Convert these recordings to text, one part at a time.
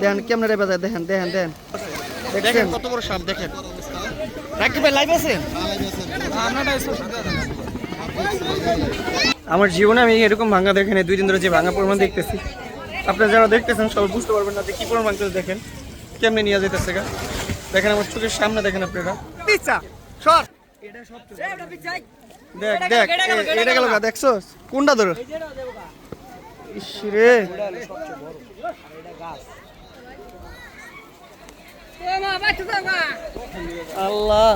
দেখেন কেমন রে বাজায় দেখেন দেখেন দেখেন। দেখেন কত বড় সাপ দেখেন। আমার জীবনে আমি এরকম ভাঙা দেখেনি দুই দিন ধরে যে ভাঙা পরিমাণ দেখতেছি। আপনারা যারা দেখতেছেন সবাই বুঝতে পারবেন না যে কি পরিমাণ ভাঙতেছে দেখেন কেমনে নিয়ে যেতেছে গা। দেখেন আমার চোখের সামনে দেখেন আপনারা। পিচ্ছা সর। দেখ দেখ এটা গেল গা দেখছ কোনটা ধরো? ইস রে। আল্লাহ।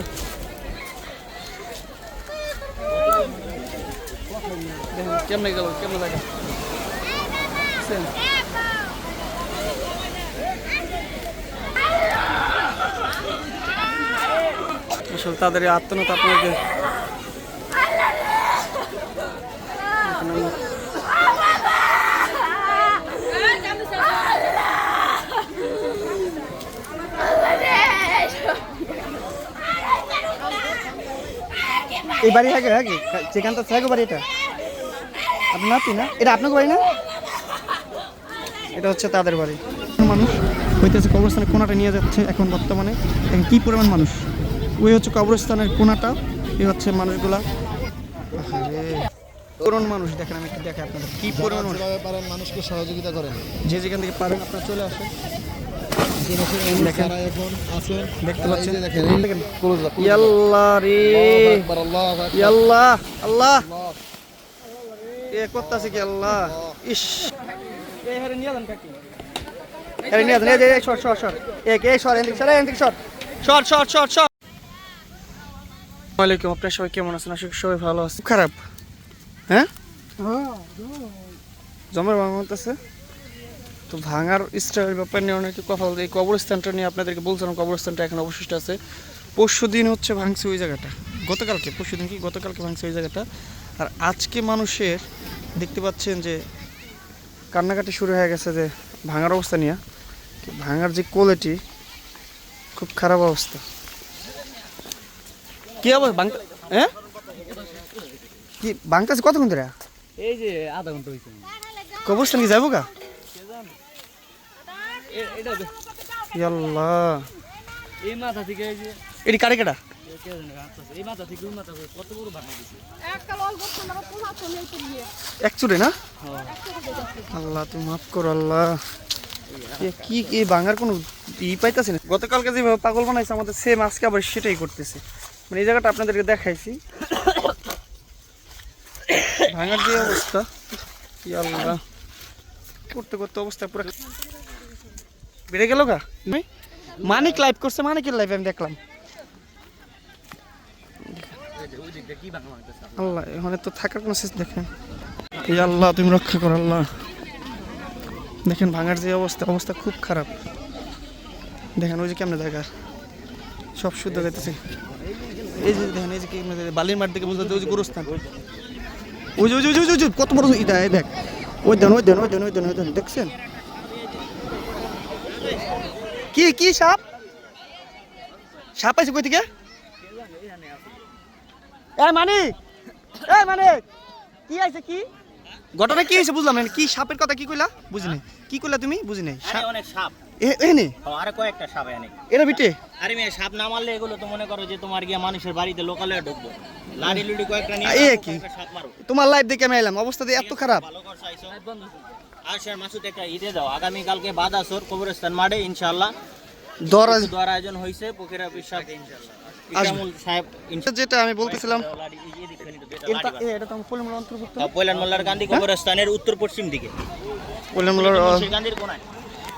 কেমনে গেল কেমনে দেখা? আসলে তাদের এই আত্মনাথ আপনাকে এই বাড়ি আগে আগে যেখানটা থাকে বাড়ি এটা? আপনার নাতি না? এটা আপনার বাড়ি না? এটা হচ্ছে তাদের বাড়ি। মানুষ হইতেছে কবরস্থানের কোনাটা নিয়ে যাচ্ছে এখন বর্তমানে। এখন কি পরিমাণ মানুষ? ওই হচ্ছে কবরস্থানের কোনাটা এই হচ্ছে মানুষগুলা। করুন মানুষ দেখেন আমি একটু আপনাদের কি পরিমাণ পারেন মানুষকে সহযোগিতা করেন। যে যেখান থেকে পারেন আপনারা চলে আসেন। দেখতে পাচ্ছেন। এ কি আল্লাহ? সর সর সর। এক সর। সর সর সর সর। ওয়ালাইকুম, আপনারা সবাই কেমন আছেন? আশা সবাই ভালো আছে খারাপ। হ্যাঁ? জমার ভাঙতেছে তো ভাঙার স্টারের ব্যাপার নিয়ে অনেকে কথা বলতে এই কবরস্থানটা নিয়ে আপনাদেরকে বলছিলাম, কবরস্থানটা এখন অবশিষ্ট আছে। পরশু দিন হচ্ছে ভাঙছে ওই জায়গাটা। গতকালকে, পরশু দিন কি গতকালকে ভাঙছে ওই জায়গাটা। আর আজকে মানুষের দেখতে পাচ্ছেন যে কান্নাকাটি শুরু হয়ে গেছে যে ভাঙার অবস্থা নিয়ে। ভাঙার যে কোয়ালিটি খুব খারাপ অবস্থা। কি অবস্থা ভাঙতে হ্যাঁ? কি ভাঙতেছে কতক্ষণ ধরে? এই যে আধা ঘণ্টা হয়েছে কবরস্থান কি যাব এটা ইয়াল্লাহ এই মাথা থেকে এই যে এটি কারে কেটা? কে এক চুরে না? আল্লাহ তুমি মাফ করো আল্লাহ। কি কি ভাঙার কোনো ই পাইতেছে না? গতকালকে যেভাবে পাগল বানাইছে আমাদের সেম আজকে আবার সেটাই করতেছে। মানে এই জায়গাটা আপনাদেরকে দেখাইছি। ভাঙার যে অবস্থা আল্লাহ করতে করতে অবস্থা পুরো বেড়ে গেল গা? মানিক লাইভ করছে মানিকের লাইভ আমি দেখলাম। আল্লাহ এখানে তো থাকার কোনো শেষ দেখেন এই আল্লাহ তুমি রক্ষা করো আল্লাহ। দেখেন ভাঙার যে অবস্থা অবস্থা খুব খারাপ। দেখেন ওই যে কেমন দেখার সব শুদ্ধ গেতেছে এই যে দেখেন এই যে কেমনে বালির মাঠ থেকে বলতে ওই যে গোরস্থান। ওই যে ওই যে ওই যে, কত বড় এটা এই দেখ। ওই দেন ওই দেন ওই দেন ওই দেন ওই দেন দেখছেন? কি কি সাপ? সাপ আছে কই থেকে? এ মানিক! এ মানিক! কি আছে কি? ঘটনা কি হয়েছে বুঝলাম না কি সাপের কথা কি কইলা? বুঝি নাই কি কইলা তুমি? বুঝি নাই অনেক সাপ। এনে আরে কয়েকটা সাপ এনে এরা বিটে? আরে মেয়ে সাপ না মারলে এগুলো তো মনে করো যে তোমার গিয়া মানুষের বাড়িতে লোকালে ঢুকবো। লাড়ি লুড়ি কয়েকটা নিয়ে আ, এ আসো, কি? তোমার লাইভ দেখে আমি এলাম অবস্থা দিয়ে এত খারাপ। ভালো করছ আইসো। আর স্যার মাসুদ একটা ঈদে দাও। আগামী কালকে কবরস্থান মাঠে ইনশাআল্লাহ। দরাজ দোয়ার আয়োজন হয়েছে পোখেরা পিসাব ইকরামুল সাহেব যেটা আমি বলতেছিলাম। এই- এই এটা তো অন্তর্ভুক্ত আহ, মোল্লার গান্ধী কবরস্থানের উত্তর পশ্চিম দিকে পলিমুলের মুন্সির গান্ধীর কোনায়।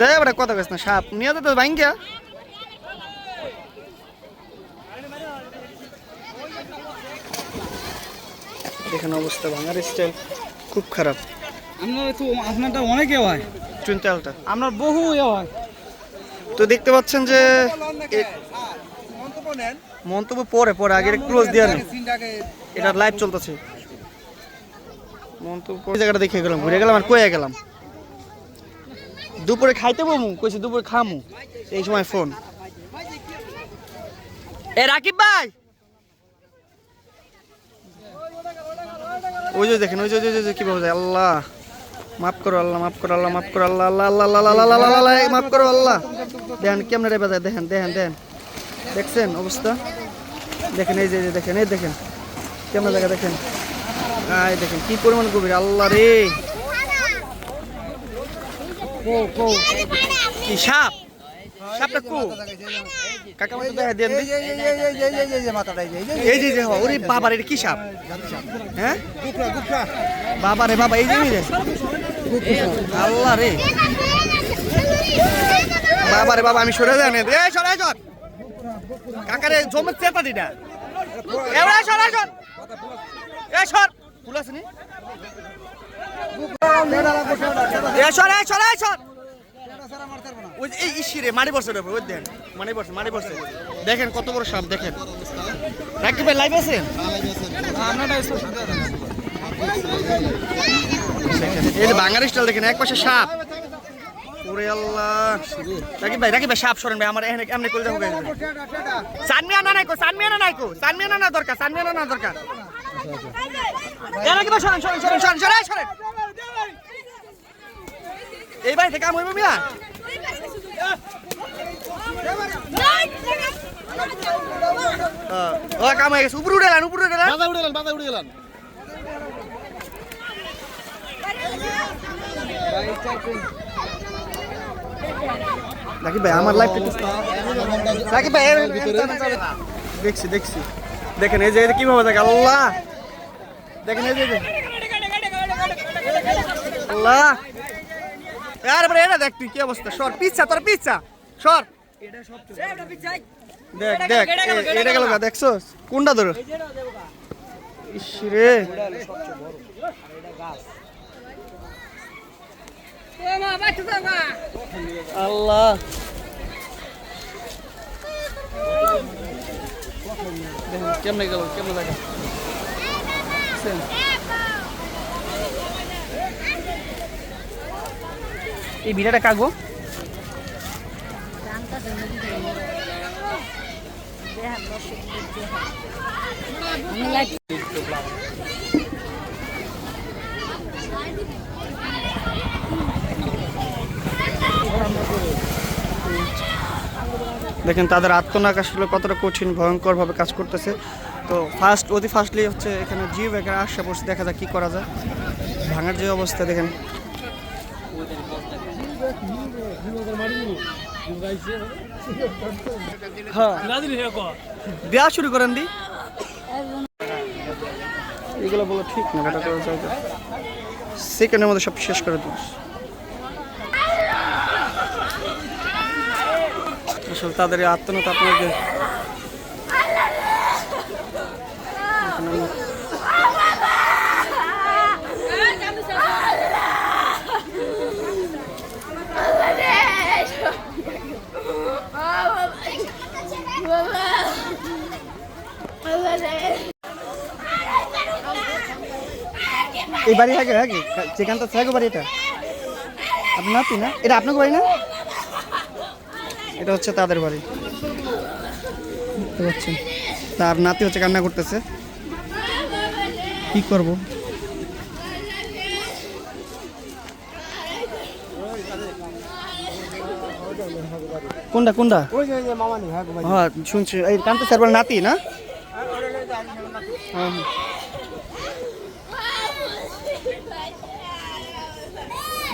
দে বড় কত গেছ না সাপ। নিয়ে তো ভাইন গিয়া এখানে অবস্থা, ভাঙার স্টাইল খুব খারাপ। আপনার তো আপনারটা অনেক এ হয় চুনচালটা আপনার বহু এ হয় তো দেখতে পাচ্ছেন যে মন্তব্য পরে পরে, আগে ক্লোজ দেওয়া নেই এটা লাইভ চলতেছে। মন্তব্য জায়গাটা দেখে গেলাম, ঘুরে গেলাম আর কয়ে গেলাম। দুপুরে খাইতে বমু? কইছে দুপুরে খামু। এই সময় ফোন। এ রাকিব ভাই! ওই যে দেখেন, ওই যে ওই যে কি ভাবে আল্লাহ! মাফ করো আল্লাহ, মাফ করো আল্লাহ, মাফ করো আল্লাহ আল্লাহ আল্লাহ আল্লাহ আল্লাহ আল্লাহ আল্লাহ মাফ করো আল্লাহ! দেখেন কেমন রে বাজায়? দেখেন দেখেন দেখেন। দেখছেন অবস্থা? দেখেন, এই যে দেখেন, এই দেখেন। কেমন জায়গা দেখেন? আয় দেখেন, কি পরিমাণ গভীর! আল্লাহ রে! কি সাপ? সাপটা কো? কাকা মতো দেখা দেন। এই যে যে হ, ওরে বাবা রে কি সাপ? হ্যাঁ? বাবা রে বাবা এই যে এই যে। আল্লাহ রে। বাবা রে বাবা আমি সরে যাই না। এই সরে সর। কাকারে জমে চেতা দিটা এবার সর এই সর। এই সর। ফুল আছে নি? দেখেন কত বড় সাপ, দেখেন। ভাই লাইভ বাঙালি স্টাইল দেখেন, এক পাশে সাপ। ওরে আল্লাহ। রাকিব ভাই রাকিব ভাই, সাপ সরেন ভাই, আমার এখানে এমনি করে দেখো সানমিয়া না নাই কো সানমিয়া না নাই কো সানমিয়া না না দরকার, সানমিয়া না না দরকার। রাকিব ভাই এই বাড়িতে কাম হইব মিয়া ও কাম হয়ে গেছে উপরে উঠে উপরে উঠে বাধা উঠে গেলেন বাধা উঠে গেলেন ভাই আমার লাইফ রাকিব ভাই দেখছি দেখছি দেখেন এই যে যে কীভাবে দেখে আল্লাহ দেখেন এই যে। আল্লাহ আরে বড় এটা দেখ তুই কি অবস্থা? সর পিচ্ছা তোর পিচ্ছা। সর। দেখ দেখ এটা গেল গা দেখছস? কোনটা ধরো? ইস রে। আল্লাহ। কেমনে গেল কেমনে দেখা? এই ভিড়াটা কাকবো দেখেন, তাদের আত্মনাক আসলে কতটা কঠিন, ভয়ঙ্করভাবে কাজ করতেছে। তো ফার্স্ট অতি ফার্স্টলি হচ্ছে এখানে জিও এখানে আসা পড়ছে দেখা যাক কী করা যায়। ভাঙার যে অবস্থা, দেখেন। দেওয়া শুরু করেন দি। এগুলো বলো ঠিক না এটা করা যায় সেকেন্ডের মধ্যে সব শেষ করে দিস। তাদের এই আত্মনাত আপনাকে এই বাড়ি আগে আগে যেখানটা থাকে বাড়ি এটা? আপনার নাতি না? এটা আপনার বাড়ি না? এটা হচ্ছে তাদের বাড়ি। তার নাতি হচ্ছে কান্না করতেছে। কি করব? কোনটা কোনটা? হ্যাঁ হ্যাঁ শুনছি। এই কান্তা স্যার নাতি না? হ্যাঁ হ্যাঁ।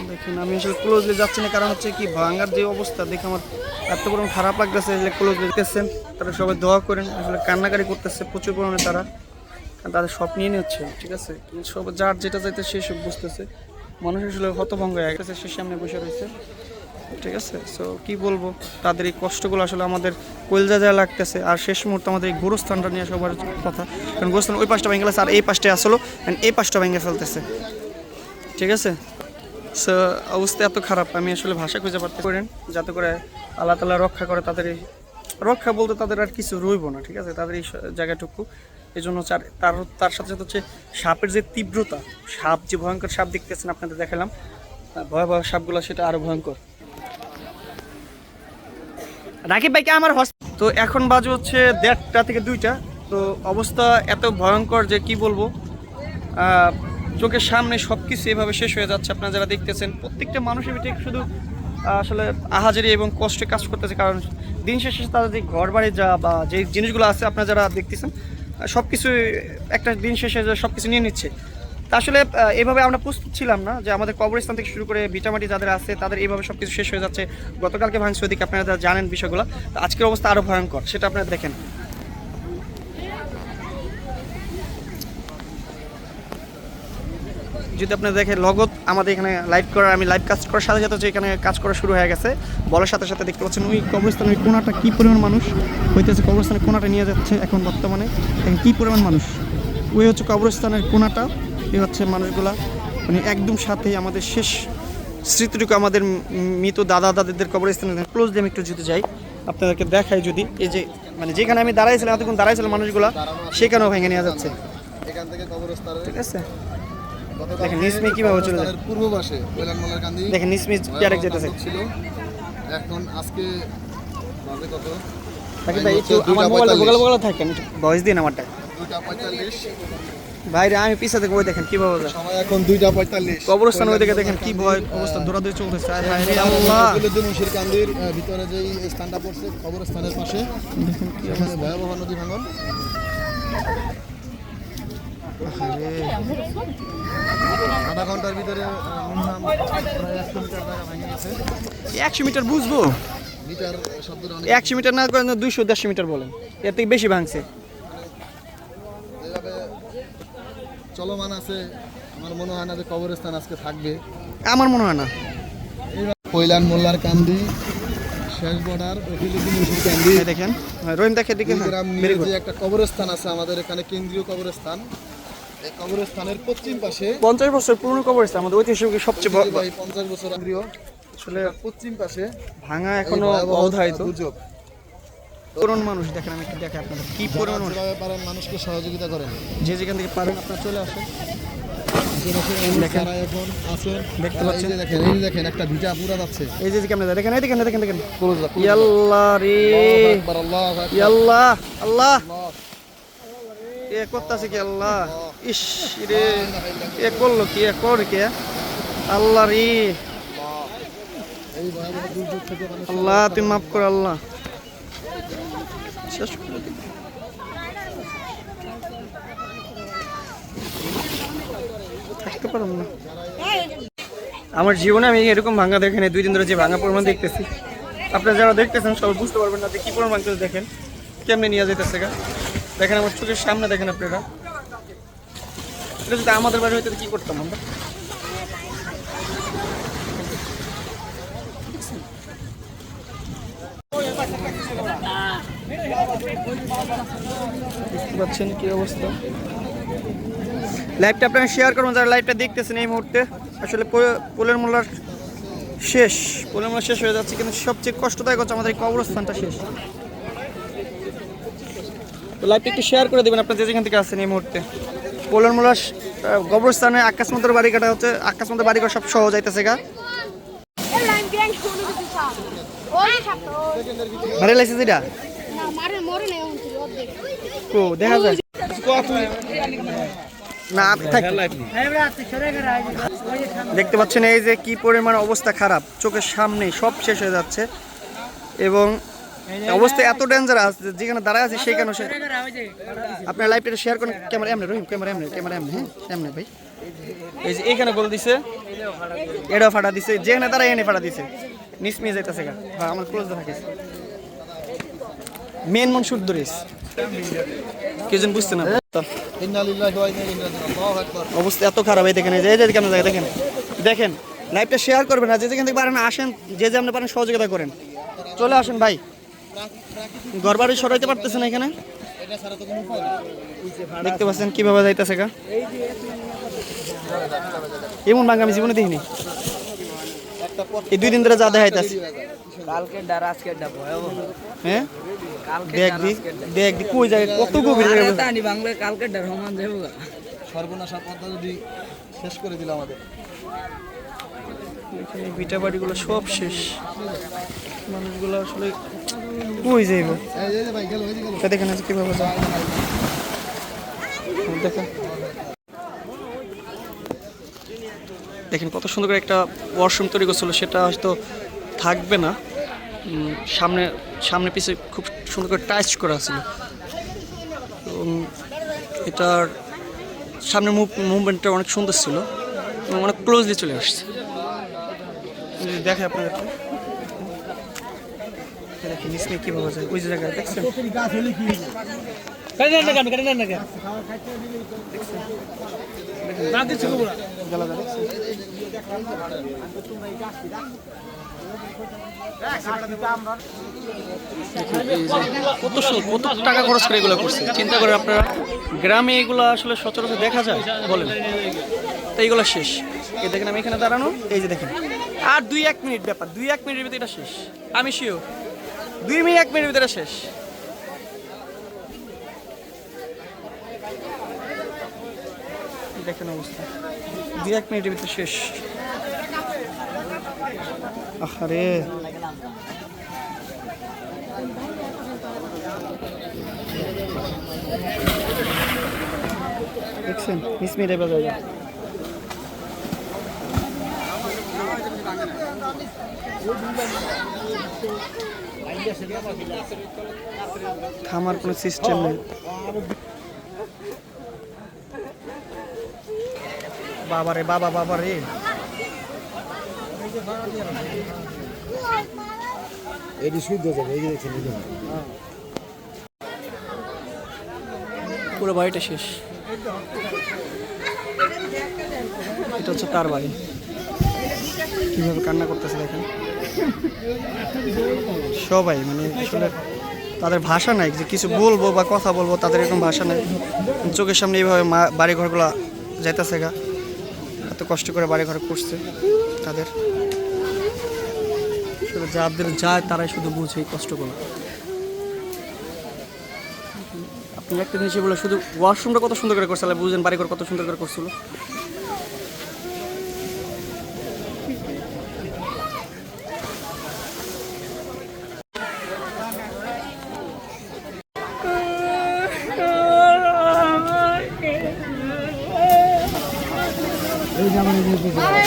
দেখুন, আমি আসলে ক্লোজলি যাচ্ছি না, কারণ হচ্ছে কি ভাঙ্গার যে অবস্থা দেখে আমার এত পরিমাণ খারাপ লাগতেছে আসলে ক্লোজলি দেখতেছেন, তারা সবাই দোয়া করেন, আসলে কান্নাকারি করতেছে প্রচুর পরিমাণে তারা, কারণ তাদের সব নিয়ে নিচ্ছে, ঠিক আছে? সব যার যেটা চাইতে সে সব বুঝতেছে। মানুষ আসলে হতভঙ্গ হয়ে গেছে, সে সামনে বসে রয়েছে। ঠিক আছে? সো কি বলব? তাদের এই কষ্টগুলো আসলে আমাদের কলজা যা লাগতেছে। আর শেষ মুহূর্তে আমাদের এই গোরস্থানটা নিয়ে সবার কথা। কারণ গোরস্থান ওই পাশটা ভেঙে গেছে আর এই পাশটা আসলো and এই পাশটা ভেঙে ফেলতেছে। ঠিক আছে? সো অবস্থা এত খারাপ। আমি আসলে ভাষা খুঁজে পারতে করেন, যাতে করে আল্লাহ তালা রক্ষা করে তাদের এই রক্ষা বলতে তাদের আর কিছু রইব না, ঠিক আছে? তাদের এই জায়গাটুকু। এই জন্য তার তার সাথে সাথে হচ্ছে সাপের যে তীব্রতা, সাপ যে ভয়ঙ্কর সাপ দেখতেছেন, আপনাদের দেখালাম। ভয়াবহ সাপগুলো সেটা আরও ভয়ঙ্কর। রাকিব ভাইকে আমার তো এখন বাজে হচ্ছে দেড়টা থেকে দুইটা। তো অবস্থা এত ভয়ঙ্কর যে কি বলব? চোখের সামনে সব কিছু এভাবে শেষ হয়ে যাচ্ছে। আপনারা যারা দেখতেছেন, প্রত্যেকটা মানুষের ভিতরে শুধু আসলে আহাজারি এবং কষ্টে কাজ করতেছে। কারণ দিন শেষে তাদের যে ঘর বাড়ি যা বা যে জিনিসগুলো আছে, আপনারা যারা দেখতেছেন সব কিছু একটা দিন শেষে সব কিছু নিয়ে নিচ্ছে। আসলে এভাবে আমরা প্রস্তুত ছিলাম না যে আমাদের কবরস্থান থেকে শুরু করে ভিটামাটি যাদের আছে, তাদের এইভাবে সব কিছু শেষ হয়ে যাচ্ছে। গতকালকে ভাঙছে ওদিকে আপনারা যারা জানেন বিষয়গুলো আজকের অবস্থা আরও ভয়ঙ্কর, সেটা আপনারা দেখেন। যদি আপনি দেখেন লগত আমাদের এখানে লাইভ করার, আমি লাইভ কাজ করার সাথে সাথে হচ্ছে এখানে কাজ করা শুরু হয়ে গেছে। বলার সাথে সাথে দেখতে পাচ্ছেন, ওই কবরস্থানের ওই কোনাটা কী পরিমাণ মানুষ? হইতেছে কবরস্থানের কোনাটা নিয়ে যাচ্ছে এখন বর্তমানে। এখন কী পরিমাণ মানুষ। ওই হচ্ছে কবরস্থানের কোনাটা এই হচ্ছে মানুষগুলা। মানে একদম সাথেই আমাদের শেষ স্মৃতিটুকু আমাদের মৃত দাদা দাদিদের কবরস্থানে ক্লোজলি আমি একটু যেতে যাই আপনাদেরকে দেখাই যদি। এই যে মানে যেখানে আমি দাঁড়াইছিলাম এতক্ষণ দাঁড়াইছিলাম মানুষগুলা সেখানেও ভেঙে নেওয়া যাচ্ছে। ঠিক আছে? দেখেন নিসমি কীভাবে চলে যায়। পূর্ব পাশে দেখেন নিসমি ডাইরেক্ট যেতেছে। এখন আজকে বাজে ভাই একটু আমার মোবাইলটা বগল বগল থাকেন বয়স দিন আমারটা। 2:45 ভাইরে আমি পিছা থেকে ওই দেখেন কি ভাবে সময় এখন দুইটা পঁয়তাল্লিশ। কবরস্থান ওই দিকে দেখেন কি ভয় কবরস্থান অবস্থা দৌড়াদৌড়ি চলতেছে। আর ভাইরে আল্লাহ। মুশির কান্দির ভিতরে যে স্থানটা পড়ছে কবরস্থানের পাশে। সেখানে ভয়াবহ নদী ভাঙন। আধা ঘণ্টার ভিতরে একশো মিটার বুঝব? একশো মিটার না দুইশো দেড়শো মিটার বলেন। এর থেকে বেশি ভাঙছে। চলমান আছে। আমার মনে হয় না যে কবরস্থান আজকে থাকবে। আমার মনে হয় না। কৈলান মোল্লার কান্দি শেষ বর্ডার কান্দি। দেখেন। রহিম দেখে দিকে দুই গ্রাম মিলে ভেরি গুড যে একটা কবরস্থান আছে আমাদের এখানে কেন্দ্রীয় কবরস্থান এই কবরস্থানের পশ্চিম পাশে পঞ্চাশ বছর পুরনো কবরস্থান আমাদের ঐতিহাসিক সবচেয়ে বড়- পঞ্চাশ বছর আসলে পশ্চিম পাশে ভাঙা এখনও অবধারিত দুর্যোগ মানুষ দেখেন আমি একটু দেখে আপনাদের কি পরিমাণ পারেন মানুষকে সহযোগিতা করেন। যে যেখান থেকে পারেন আপনারা চলে আসেন। যে দেখেন মানুষ যারা এখন আছেন দেখতে পাচ্ছেন? দেখেন এই দেখেন একটা ভিটা পুরা যাচ্ছে। এই যে যে ক্যামেরা দেখেন এই দেখেন দেখেন দেখেন। ক্লোজ রে। আল্লাহু এ করতেছে কি আল্লাহ? ইস রে এ করল কি এ কর কে? রে। আল্লাহ। তুমি মাফ কর আল্লাহ। শেষ করে। থাকতে না আমার জীবনে আমি এরকম ভাঙা দেখেন, দুই দিন ধরে যে ভাঙা পরিমাণ দেখতেছি। আপনারা যারা দেখতেছেন সবাই বুঝতে পারবেন না যে কি পরিমাণ ভাঙতেছে দেখেন, কেমনে নিয়ে যেতেছে গা। দেখেন আমার চোখের সামনে দেখেন আপনারা। এটা যদি আমাদের বাড়ি হইতে কি করতাম আমরা? পাচ্ছেন কি অবস্থা? লাইভটা আপনারা শেয়ার করুন যারা লাইভটা দেখতেছেন এই মুহূর্তে। আসলে পোলের মোল্লার শেষ পোলের মোল্লা শেষ হয়ে যাচ্ছে কিন্তু সবচেয়ে কষ্টদায়ক হচ্ছে আমাদের কবরস্থানটা শেষ। তো লাইভটা একটু শেয়ার করে দেবেন আপনারা যে যেখান থেকে আসছেন এই মুহূর্তে। পোলের মোল্লার কবরস্থানে আকাশ মন্ত্র বাড়ি কাটা হচ্ছে আকাশ মন্ত্র বাড়ি সব সহজ যাইতেছে গা। ভালো লাগছে যেটা? দেখতে পাচ্ছেন এই যে কি পরিমাণ অবস্থা খারাপ। চোখের সামনে সব শেষ হয়ে যাচ্ছে। এবং অবস্থা এত ডেঞ্জারাস যেখানে দাঁড়ায় আছে সেখানে আপনার লাইভটা শেয়ার করেন। ক্যামেরা এমনি, রহিম ক্যামেরা এমনি ক্যামেরা এমনি হ্যাঁ? এমনি, ভাই। এই যে এখানে বলে দিছে। এটাও ফাটা দিছে। যেখানে দাঁড়ায় এনে ফাটা দিছে। নিসমিয়ে যাইতেছে গা। হ্যাঁ আমার ক্লোজ থাকিস মেন মনসুর দরিস কেজন বুঝতে না অবস্থা এত খারাপ এই দেখেন এই যে যে কেন দেখেন। দেখেন লাইভটা শেয়ার করবেন আর যে যেখান থেকে পারেন আসেন যে যে আপনি পারেন সহযোগিতা করেন। চলে আসেন ভাই। ঘর বাড়ি সরাইতে পারতেছেন এখানে? দেখতে পাচ্ছেন কীভাবে যাইতেছে গা। এমন ভাঙ আমি জীবনে দেখিনি। এই দুই দিন ধরে যা দেখাইতেছে। কালকে ডার আজকে হ্যাঁ? দেখ দি দেখ দি কই যায় কত গভীর জায়গা তানি বাংলা কালকে ডার সমান যাব সর্বনাশা পদ্মা যদি শেষ করে দিল আমাদের। এখানে বিটা বাড়িগুলো সব শেষ। মানুষগুলো আসলে কই যাইব? এটা দেখেন আজকে কীভাবে যায় দেখেন। দেখেন কত সুন্দর করে একটা ওয়াশরুম তৈরি করছিল সেটা হয়তো থাকবে না। সামনে সামনে পিছে খুব সুন্দর করে টাচ করা ছিল উম, এটার সামনের মুভ মুভমেন্টটা অনেক সুন্দর ছিল। এবং অনেক ক্লোজলি চলে আসছে। যদি দেখে আপনাদেরকে এই দেখেন নিচে কীভাবে যায়? ওই জায়গায় দেখছেন? দেখছেন? কত কত টাকা খরচ করে এগুলো করছে? চিন্তা করে আপনারা। গ্রামে এগুলো আসলে সচরাচর দেখা যায়, বলেন। তো এইগুলো শেষ। এই দেখেন আমি এখানে দাঁড়ানো। এই যে দেখেন। আর দুই এক মিনিট ব্যাপার। দুই এক মিনিটের ভিতরে এটা শেষ। আমি শিওর দুই মিনিট, এক মিনিটের ভিতরে শেষ। দেখেন অবস্থা। দুই এক মিনিটের ভিতরে শেষ। আরে দেখছেন, মিস মিনিটে বাজার থামার কোনো সিস্টেম নেই। বাবা রে বাবা বাবা রে এটি শুদ্ধ যাবে এই দেখছেন পুরো বাড়িটা শেষ। এটা হচ্ছে তার বাড়ি। কীভাবে কান্না করতেছে দেখেন? সবাই মানে আসলে তাদের ভাষা নাই যে কিছু বলব বা কথা বলব তাদের এরকম ভাষা নাই। চোখের সামনে এইভাবে মা বাড়ি ঘরগুলো যাইতেছে গা। এত কষ্ট করে বাড়ি ঘর করছে তাদের। যাদের যায়, তারাই শুধু বুঝে এই কষ্টগুলো আপনি একটা জিনিস বলে শুধু ওয়াশরুমটা কত সুন্দর করে করছে বুঝলেন বাড়িঘর কত সুন্দর করে করছিল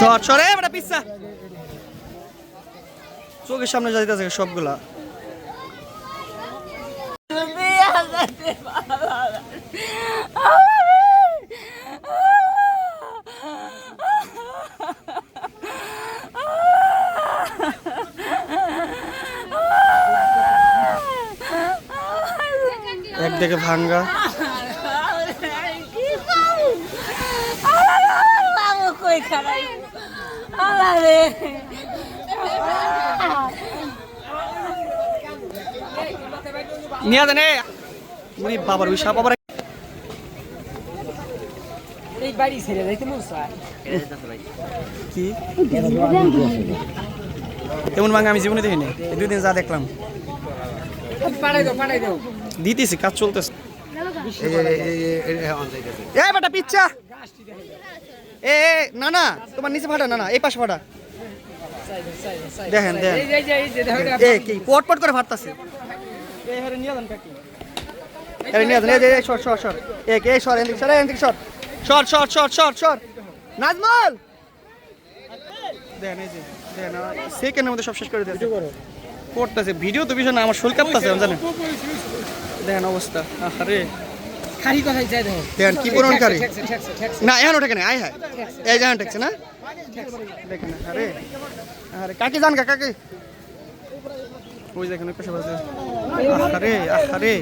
চর চরে বেটা পিসা চোখের সামনে যাইতেছে সবগুলা একদিকে ভাঙ্গা রে নিয়ে দেন উনি বাবার ওই সাপ আবার এই বাড়ি ছেড়ে যাইতে মন কি এমন ভাঙ্গা আমি জীবনে দেখিনি এই দুই দিন যা দেখলাম পাড়াই দাও পাড়াই দাও দিতেছি কাজ চলতেছে এ বেটা পিচ্ছা এ না না তোমার নিচে ফাটা না না এই পাশে ফাটা। দেখেন দেখেন। এ কি পট পট করে ফাটতাছে। নিয়ে যান এই short short short short short short short short short short short Nazmul! দেখেন এই যে দেখেন সেকেন্ডের মধ্যে সব শেষ করে দিয়েছে। করতেছে ভিডিও তো বিষয় না আমার শোল কাঁপতেছে জানেন? দেখেন অবস্থা। আরে খালি কথাই চাই দেখো। দেখেন কি পরিমাণ ঠেকছে না এখন ওঠে কেন আয় হায় এই যেমন ঠেকছে না? দেখেন আরে। আরে কাকে জান কা কাকে। ওই দেখেন ওই পাশে পাশে আরে আরে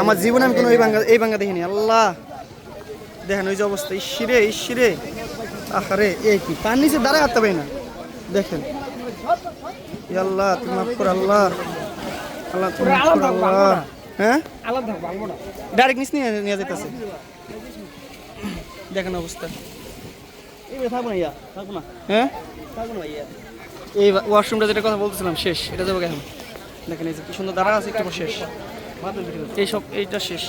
আমার জীবনে আমি কোনো এই বাঙ্গা এই বাঙ্গা দেখিনি আল্লাহ। দেখেন ওই যে অবস্থা ইসিরে ইসিরে আরে এই কি? পান নিচে দাঁড়ায় হাঁটতে পারি না। দেখেন। আল্লাহ তুমি মাফ করো আল্লাহ। আল্লাহ তুমি মাফ করো আল্লাহ। হ্যাঁ? ডাইরেক্ট নিচ নিয়ে নিয়ে যেতেছে দেখেন অবস্থা। হ্যাঁ? এই ওয়াশরুমটা যেটা কথা বলতেছিলাম শেষ। এটা যাব এখন। দেখেন এই যে কি সুন্দর দাঁড়া আছে একটু শেষ। এই সব এইটা শেষ।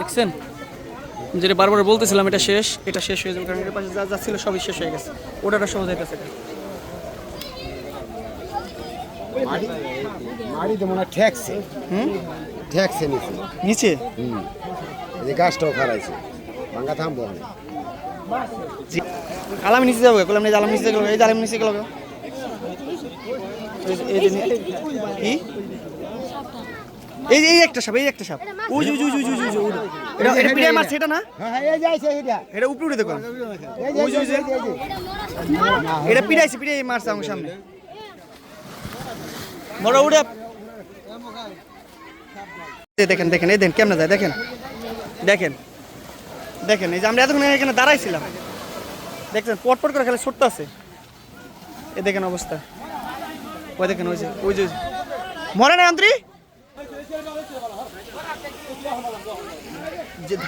দেখছেন? যেটা বারবার বলতেছিলাম এটা শেষ। এটা শেষ হয়ে যাবে কারণ এর পাশে যা যা ছিল সবই শেষ হয়ে গেছে। ওটাটা সহজ হইতেছে। মাড়িতে মনে হয় ঠেকছে। হুম? ঠেকছে নিচে। নিচে? হুম। এই যে গাছটাও খারাইছে ভাঙ্গা থামবো আমি। আলাম নিচে যাব কলাম এই আলাম নিচে গেল এই আলাম নিচে গেল এই যে- এই কি? এই এই একটা সাপ এই একটা সাপ। ওই ওই ওই ওই ওই ওই এটা এটা পিড়াই মারছে এটা না? হ্যাঁ হ্যাঁ এই যাইছে এইটা এটা উপরে উঠে দেখো। ওই ওই। এটা পিড়াইছে পিড়াই মারছে আমার সামনে। বড় উড়ে। দেখেন দেখেন, এই দেখেন কেমনে যায়, দেখেন। দেখেন দেখেন, এই যে আমরা এতক্ষণ এখানে দাঁড়াইছিলাম। দেখছেন, পট পট করে খালি ছোট্ট আছে। এই দেখেন অবস্থা। ওই দেখেন, ওই যে ওই যে মরে না আন্তরি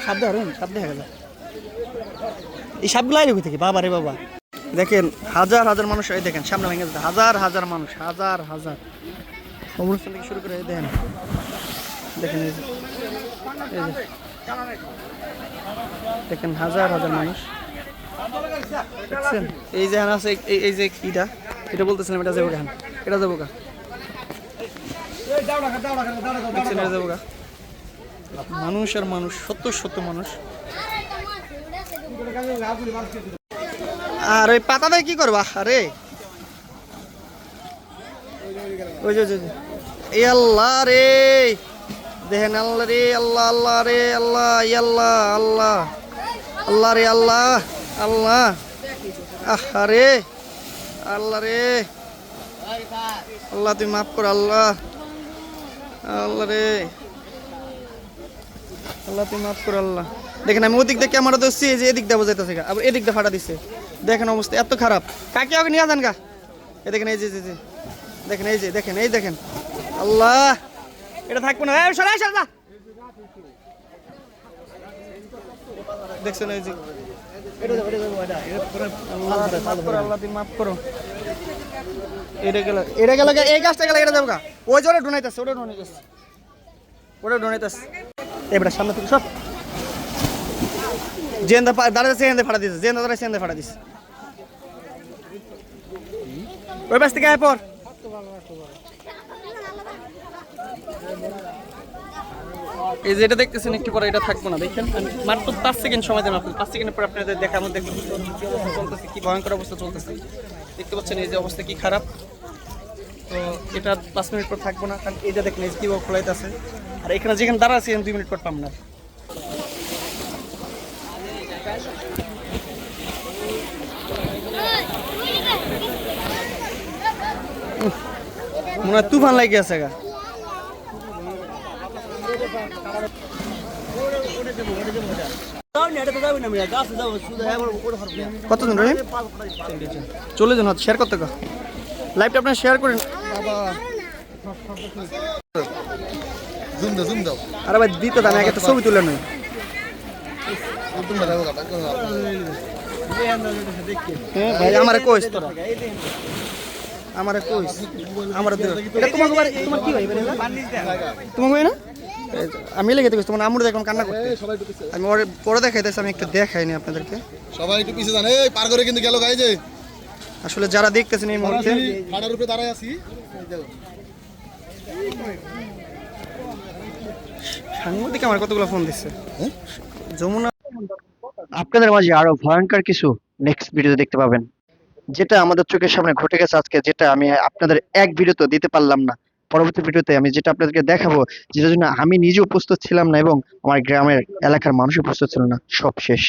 সাপ দেখা সাপ দেখা গেল। এই সাপগুলো আইলে থেকে বাবা রে বাবা। দেখেন, হাজার হাজার মানুষ, এই দেখেন, সামনে ভেঙে হাজার হাজার মানুষ, হাজার হাজার। অনুষ্ঠান থেকে শুরু করে দেখেন। দেখেন। দেখেন হাজার হাজার মানুষ। দেখছেন? এই যে আছে, এই- যে কিটা এটা বলতেছিলাম, এটা যাব কেন? এটা যাব কা? দেখছেন, এটা যাব কা? মানুষ আর মানুষ, সত্য সত্য মানুষ। আর ওই পাতা দিয়ে কি করবা? আরে। ওই যে। এ আল্লাহ রে। দেখেন আল্লাহ রে, আল্লাহ আল্লাহ রে, আল্লাহ আল্লাহ আল্লাহ। আল্লাহ রে, আল্লাহ আল্লাহ। আহা রে, আল্লাহ রে। আল্লাহ তুই মাফ কর, আল্লাহ। আল্লাহ রে। আল্লাহ তুই মাফ কর, আল্লাহ। দেখেন আমি ওদিক দিয়ে ক্যামেরা ধরছি যে এদিক দিয়ে বোঝাইতেছে আবার এদিক দিয়ে ফাটা দিচ্ছে দেখেন অবস্থা, এত খারাপ। কাকে আগে নিয়ে যান গা? এ দেখেন এই যে। দেখেন, এই যে, দেখেন, এই দেখেন। আল্লাহ। এটা থাকব না। সরাই সরা দেখছেন এই যে আল্লাহ করো আল্লাহ তুই মাফ করো। এটা গেল এটা গেল এই গাছটা গেল এটা যাব গা। ওই যে ওটা ওটা ডোনাইতেছে। ওটা ডোনাইতেছে। এবার সামনে থেকে সব জেন্দা দাঁড়াতে সেন্দে ফাটা দিছে। জেন্দা দাঁড়ায় সেন্দে ফাটা দিছে। ওই থেকে আয় পর। এই যে এটা দেখতেছেন, একটু পরে এটা থাকব না, দেখেন। মাত্র পাঁচ সেকেন্ড সময় দেন আপনি। পাঁচ সেকেন্ডের পর আপনাদের দেখার মধ্যে কি চলতেছে, কি ভয়ঙ্কর অবস্থা চলতেছে। দেখতে পাচ্ছেন এই যে অবস্থা কি খারাপ। তো এটা পাঁচ মিনিট পর থাকব না, কারণ এটা দেখেন, এই কীভাবে খোলাইতেছে। আর এখানে যেখানে দাঁড়া আছে দুই মিনিট পর পাম না। মনে হয় তুফান লাগে আছে গা। কতজন রহিম? চলে যান শেয়ার করতে লাইভটা আপনার শেয়ার করেন। আরে ভাই, দিতে দাম একটা ছবি তুলে ব্যাংক হ্যাঁ ভাই, আমারে কইস আমারে কইস। আমারে তোমার কি ভাই? তোমাকে ভাই না? আমি লেগে দেখছি তোমার আমুর দেখলাম কান্না করতে সবাই একটু পিছে আমি ওরে পরে দেখাইতেছি আমি একটু দেখাইনি আপনাদেরকে। সবাই একটু পিছে যান। এই পার করে কিন্তু গেল গাই যে। আসলে যারা দেখতেছেন এই মুহূর্তে ফাড়ার উপরে দাঁড়ায় আছি। সাংবাদিক আমার কতগুলো ফোন দিচ্ছে হ্যাঁ? যমুনা আপনাদের মাঝে আরও ভয়ঙ্কর কিছু নেক্সট ভিডিওতে দেখতে পাবেন। যেটা আমাদের চোখের সামনে ঘটে গেছে আজকে যেটা আমি আপনাদের এক ভিডিও তো দিতে পারলাম না। পরবর্তী ভিডিওতে আমি যেটা আপনাদেরকে দেখাবো, যেটার জন্য আমি নিজেও উপস্থিত ছিলাম না এবং আমার গ্রামের এলাকার মানুষও প্রস্তুত ছিল না, সব শেষ।